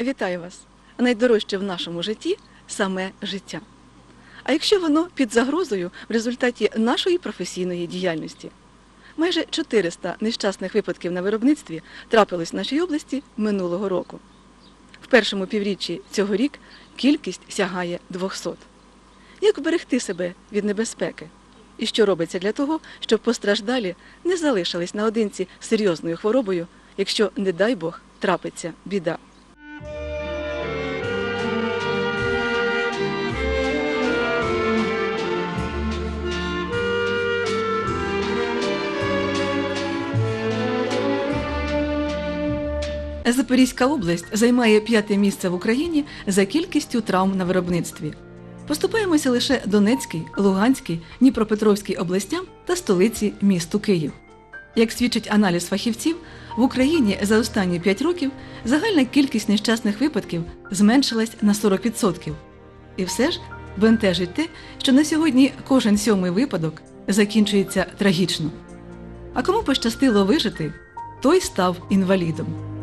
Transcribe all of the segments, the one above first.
Вітаю вас! Найдорожче в нашому житті саме життя. А якщо воно під загрозою в результаті нашої професійної діяльності? Майже 400 нещасних випадків на виробництві трапилось в нашій області минулого року. В першому півріччі цього рік кількість сягає 200. Як вберегти себе від небезпеки? І що робиться для того, щоб постраждалі не залишились наодинці серйозною хворобою, якщо, не дай Бог, трапиться біда? Запорізька область займає п'яте місце в Україні за кількістю травм на виробництві. Поступаємося лише Донецькій, Луганській, Дніпропетровській областям та столиці місту Київ. Як свідчить аналіз фахівців, в Україні за останні 5 років загальна кількість нещасних випадків зменшилась на 40%. І все ж бентежить те, що на сьогодні кожен сьомий випадок закінчується трагічно. А кому пощастило вижити, той став інвалідом.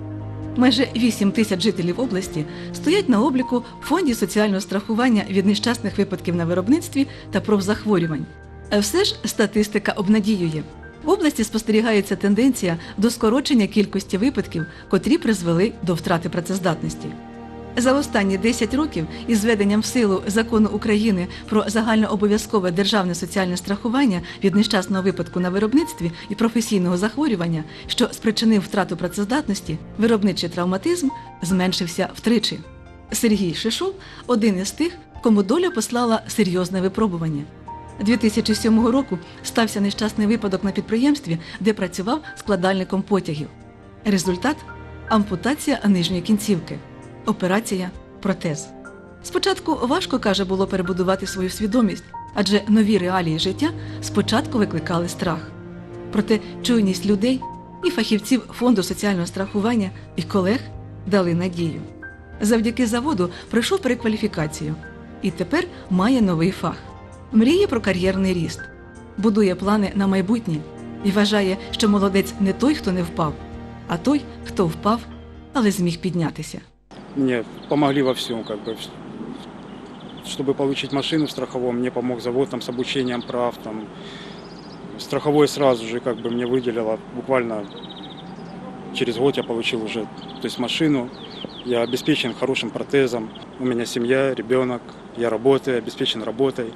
Майже 8 тисяч жителів області стоять на обліку в фонді соціального страхування від нещасних випадків на виробництві та профзахворювань. А все ж статистика обнадіює. В області спостерігається тенденція до скорочення кількості випадків, котрі призвели до втрати працездатності. За останні 10 років із введенням в силу закону України про загальнообов'язкове державне соціальне страхування від нещасного випадку на виробництві і професійного захворювання, що спричинив втрату працездатності, виробничий травматизм зменшився втричі. Сергій Шишов один із тих, кому доля послала серйозне випробування. 2007 року стався нещасний випадок на підприємстві, де працював складальником потягів. Результат ампутація нижньої кінцівки. Операція протез. Спочатку важко каже було перебудувати свою свідомість, адже нові реалії життя спочатку викликали страх. Проте чуйність людей і фахівців фонду соціального страхування і колег дали надію. Завдяки заводу пройшов перекваліфікацію і тепер має новий фах. Мріє про кар'єрний ріст, будує плани на майбутнє і вважає, що молодець не той, хто не впав, а той, хто впав, але зміг піднятися. Мне помогли во всем, как бы. Чтобы получить машину в страховом, мне помог завод там с обучением прав, там. Страховой сразу же как бы мне выделило, буквально через год я получил уже, то есть машину, я обеспечен хорошим протезом, у меня семья, ребенок, я работаю, обеспечен работой.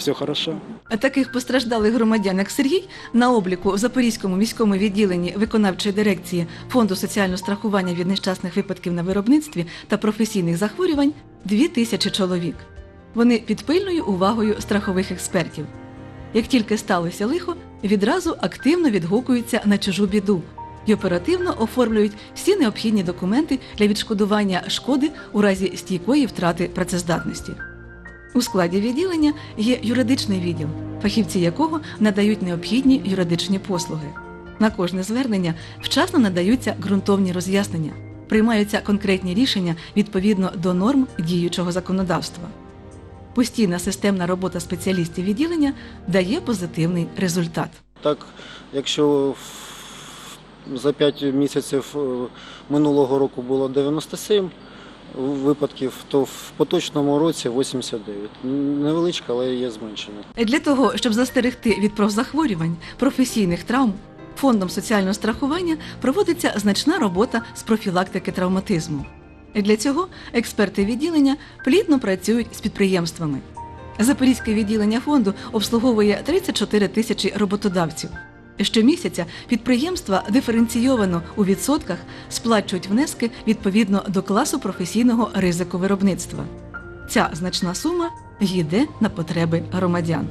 Все хорошо. Таких постраждалих громадян, як Сергій, на обліку в Запорізькому міському відділенні виконавчої дирекції Фонду соціального страхування від нещасних випадків на виробництві та професійних захворювань дві тисячі чоловік. Вони під пильною увагою страхових експертів. Як тільки сталося лихо, відразу активно відгукуються на чужу біду і оперативно оформлюють всі необхідні документи для відшкодування шкоди у разі стійкої втрати працездатності. У складі відділення є юридичний відділ, фахівці якого надають необхідні юридичні послуги. На кожне звернення вчасно надаються ґрунтовні роз'яснення, приймаються конкретні рішення відповідно до норм діючого законодавства. Постійна системна робота спеціалістів відділення дає позитивний результат. Так, якщо за 5 місяців е, минулого року було 97 випадків, то в поточному році 89. Невеличке, але є зменшення. Для того, щоб застерегти від профзахворювань, професійних травм, фондом соціального страхування проводиться значна робота з профілактики травматизму. Для цього експерти відділення плідно працюють з підприємствами. Запорізьке відділення фонду обслуговує 34 тисячі роботодавців. Щомісяця підприємства диференційовано у відсотках сплачують внески відповідно до класу професійного ризику виробництва. Ця значна сума йде на потреби громадян.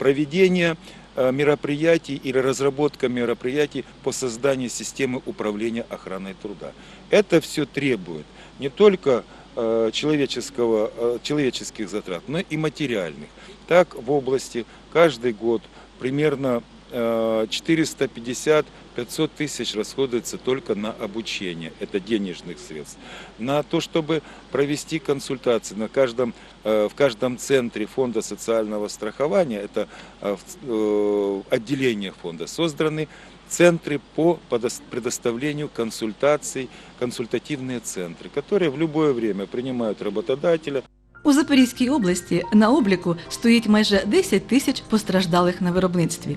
проведение э, мероприятий или разработка мероприятий по созданию системы управления охраной труда. Это все требует не только э, человеческого, э, человеческих затрат, но и материальных. Так в области каждый год примерно э, 450-500 тысяч расходуется только на обучение, это денежных средств. На то, чтобы провести консультации на каждом, э, в каждом центре фонда социального страхования, это э, в ц- э, отделениях фонда, созданы центры по подос- предоставлению консультаций, консультативные центры, которые в любое время принимают работодателя, У Запорізькій області на обліку стоїть майже 10 тисяч постраждалих на виробництві.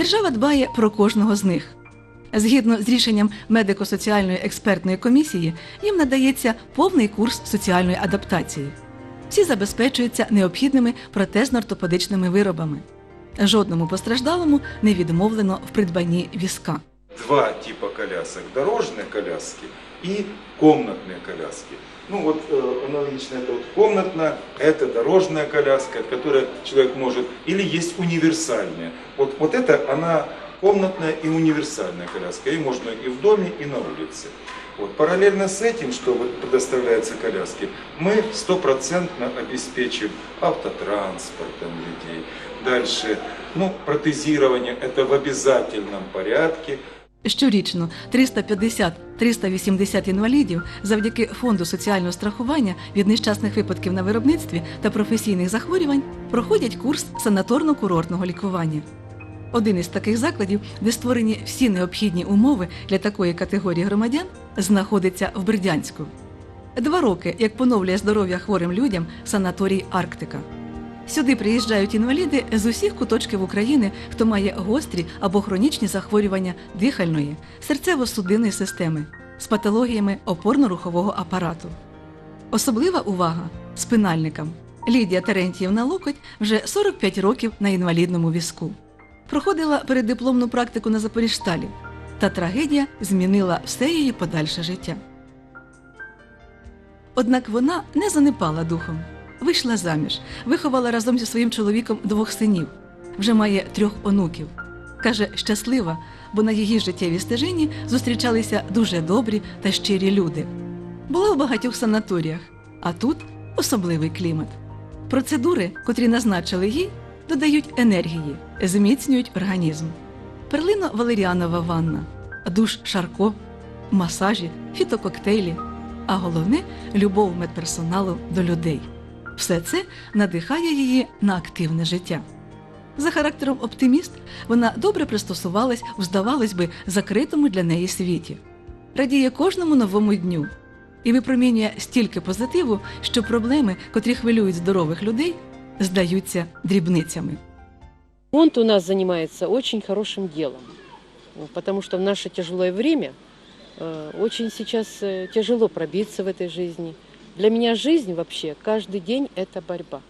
Держава дбає про кожного з них. Згідно з рішенням медико-соціальної експертної комісії, їм надається повний курс соціальної адаптації. Всі забезпечуються необхідними протезно-ортопедичними виробами. Жодному постраждалому не відмовлено в придбанні візка. два типа колясок. Дорожные коляски и комнатные коляски. Ну вот э, аналогично это вот комнатная, это дорожная коляска, которая человек может, или есть универсальная. Вот, вот это она комнатная и универсальная коляска. Ее можно и в доме, и на улице. Вот. Параллельно с этим, что вот предоставляется коляски, мы стопроцентно обеспечим автотранспортом людей. Дальше, ну, протезирование это в обязательном порядке. Щорічно 350-380 інвалідів завдяки фонду соціального страхування від нещасних випадків на виробництві та професійних захворювань проходять курс санаторно-курортного лікування. Один із таких закладів, де створені всі необхідні умови для такої категорії громадян, знаходиться в Бердянську. Два роки, як поновлює здоров'я хворим людям санаторій Арктика. Сюди приїжджають інваліди з усіх куточків України, хто має гострі або хронічні захворювання дихальної, серцево-судинної системи з патологіями опорно-рухового апарату. Особлива увага спинальникам. Лідія Терентіївна Локоть вже 45 років на інвалідному візку. Проходила переддипломну практику на Запоріжсталі, та трагедія змінила все її подальше життя. Однак вона не занепала духом. Вийшла заміж, виховала разом зі своїм чоловіком двох синів, вже має трьох онуків. Каже, щаслива, бо на її життєвій стежині зустрічалися дуже добрі та щирі люди. Була в багатьох санаторіях, а тут особливий клімат. Процедури, котрі назначили їй, додають енергії, зміцнюють організм. Перлино-валеріанова ванна, душ Шарко, масажі, фітококтейлі, а головне любов медперсоналу до людей. Все це надихає її на активне життя. За характером оптиміст, вона добре пристосувалась у, здавалось би, закритому для неї світі, радіє кожному новому дню і випромінює стільки позитиву, що проблеми, котрі хвилюють здорових людей, здаються дрібницями. Фонд у нас занимается очень хорошим делом, Ну, потому что в наше тяжелое время э, очень сейчас э, тяжело пробиться в этой жизни. Для меня жизнь вообще каждый день это борьба.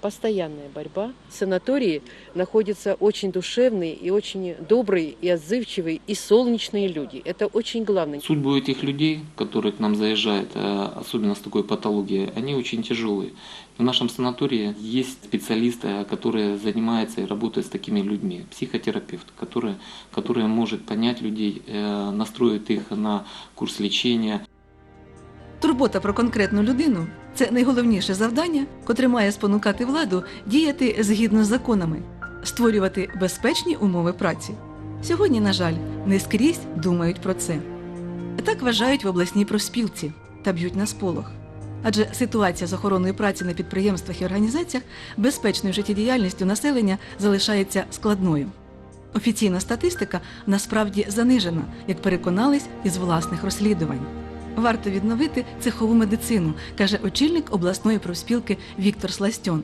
Постоянная борьба. В санатории находятся очень душевные и очень добрые и отзывчивые и солнечные люди. Это очень главное. Судьбы этих людей, которые к нам заезжают, э, особенно с такой патологией, они очень тяжелые. В нашем санатории есть специалисты, которые занимаются и работают с такими людьми. Психотерапевт, который, который может понять людей, э, настроить их на курс лечения, Турбота про конкретну людину це найголовніше завдання, котре має спонукати владу діяти згідно з законами, створювати безпечні умови праці. Сьогодні, на жаль, не скрізь думають про це. Так вважають в обласній профспілці та б'ють на сполох. Адже ситуація з охороною праці на підприємствах і організаціях безпечною життєдіяльністю населення залишається складною. Офіційна статистика насправді занижена, як переконались із власних розслідувань. Варто відновити цехову медицину, каже очільник обласної профспілки Віктор Сластьон.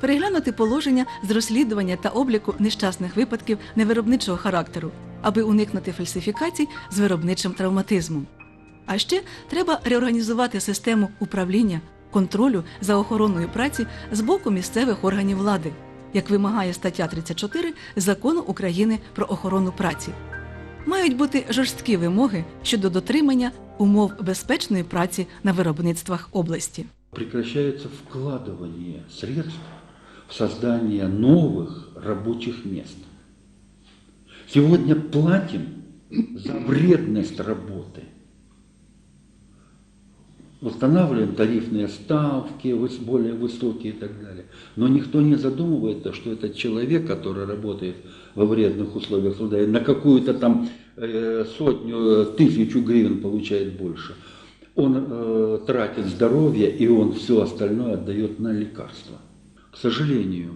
Переглянути положення з розслідування та обліку нещасних випадків невиробничого характеру, аби уникнути фальсифікацій з виробничим травматизмом. А ще треба реорганізувати систему управління, контролю за охороною праці з боку місцевих органів влади, як вимагає стаття 34 закону України про охорону праці Мають бути жорсткі вимоги щодо дотримання умов безпечної праці на виробництвах області. прекращается вкладывание средств в создание новых рабочих мест. Сегодня платим за вредность работы. Устанавливаем тарифные ставки выс- более высокие и так далее. Но никто не задумывается, что этот человек, который работает во вредных условиях труда, и на какую-то там э, сотню, э, тысячу гривен получает больше, он э, тратит здоровье и он все остальное отдает на лекарства. К сожалению,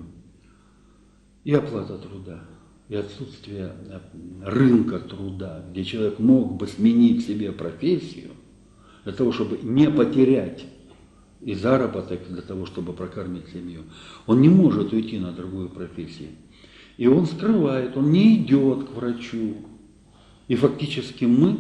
и оплата труда и отсутствие э, рынка труда, где человек мог бы сменить себе профессию для того, чтобы не потерять и заработок для того, чтобы прокормить семью, он не может уйти на другую профессию. И он скрывает, он не идет к врачу. И фактически мы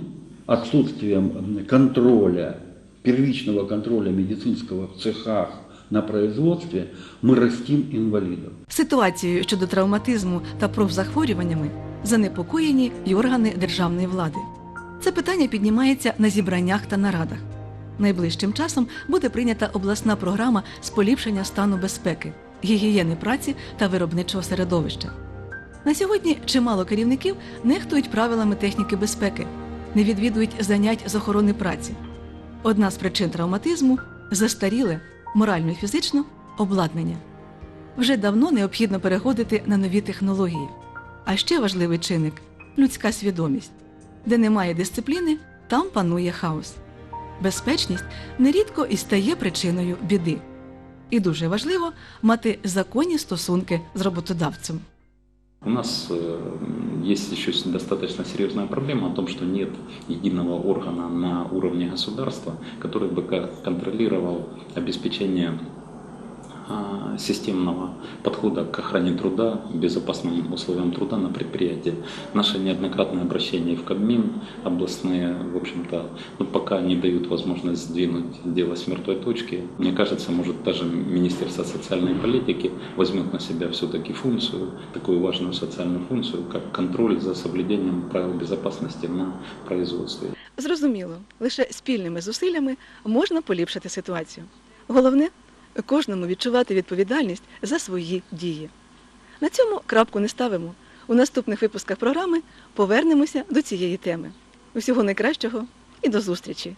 отсутствием м, контроля, первичного контроля медицинского в цехах на производстве, мы растим инвалидов. Ситуацією щодо травматизму та профзахворюваннями занепокоєні й органи державної влади. Це питання піднімається на зібраннях та нарадах. Найближчим часом буде прийнята обласна програма з поліпшення стану безпеки, гігієни праці та виробничого середовища. На сьогодні чимало керівників нехтують правилами техніки безпеки, не відвідують занять з охорони праці. Одна з причин травматизму застаріле морально і фізично обладнання. Вже давно необхідно переходити на нові технології. А ще важливий чинник людська свідомість. Де немає дисципліни, там панує хаос. Безпечність нерідко і стає причиною біди. І дуже важливо мати законні стосунки з роботодавцем. У нас э, есть еще достаточно серьезная проблема о том, что нет единого органа на уровне государства, который бы ка- контролировал обеспечение а, системного подхода к охране труда, безопасным условиям труда на предприятии. Наши неоднократные обращения в Кабмин областные, в общем-то, ну, пока не дают возможность сдвинуть дело с мертвой точки. Мне кажется, может даже Министерство социальной политики возьмет на себя все-таки функцию, такую важную социальную функцию, как контроль за соблюдением правил безопасности на производстве. Зрозуміло, лише спільними зусиллями можна поліпшити ситуацію. Головне кожному відчувати відповідальність за свої дії. На цьому крапку не ставимо. У наступних випусках програми повернемося до цієї теми. Усього найкращого і до зустрічі!